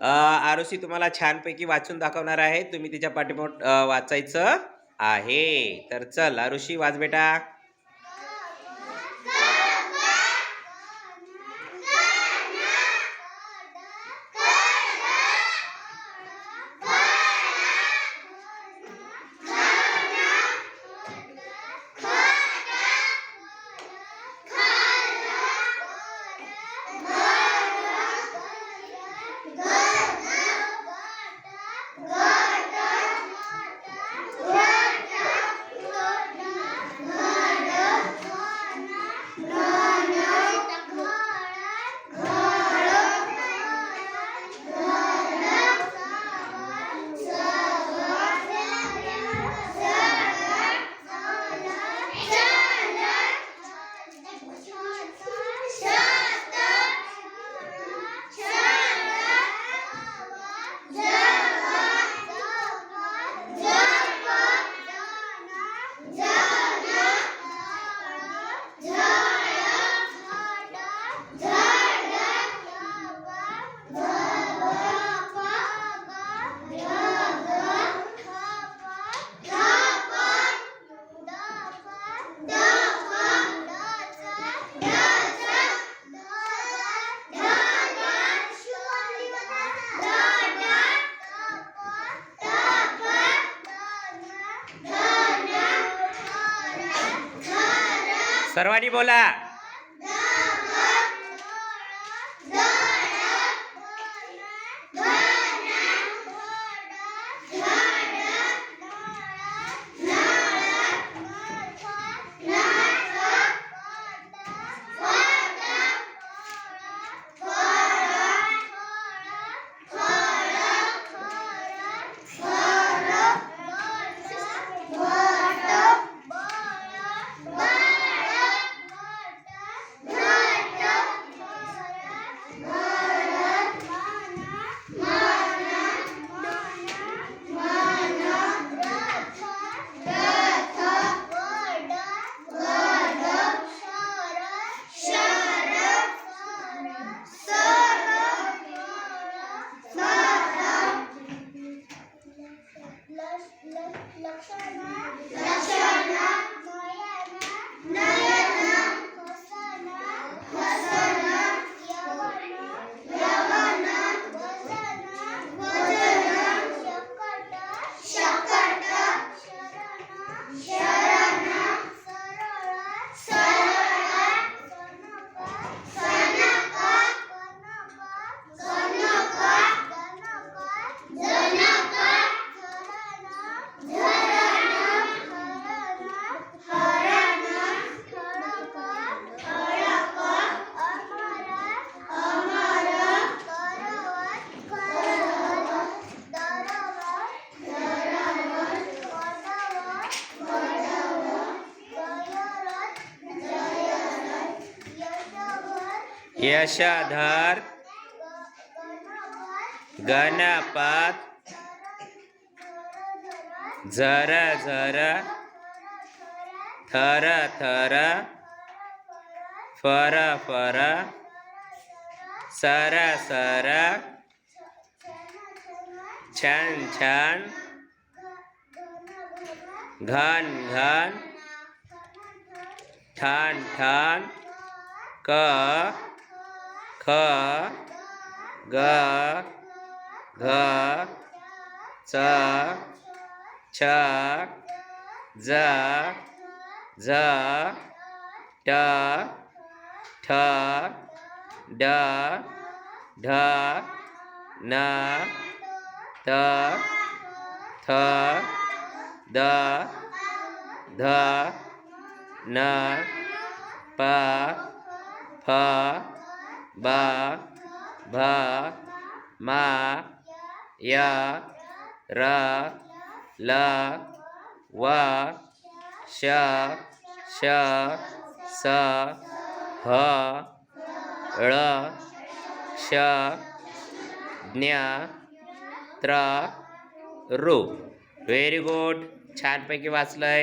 अ, आरुषी तुम्हाला छानपैकी वाचून दाखवणार आहे. तुम्ही तिच्या पाठीमाग वाचायचं आहे. तर चल आरुषी वाच बेटा. सर्वांनी बोला Yeah. यशाधर गणपत झर झर थर थर फर फर सर सर छान छान घन घन ठान ठान क খ, গ, ঘ, চ, ছ জ ঝ, ট, ঠ, ড, ঢ, ন, ত, থ, দ, ধ, ন, প, ফ ब भ म य र ल व श श स ह ळ श ज्ञा त्र रू व्हेरी गुड छानपैकी वाचलंय.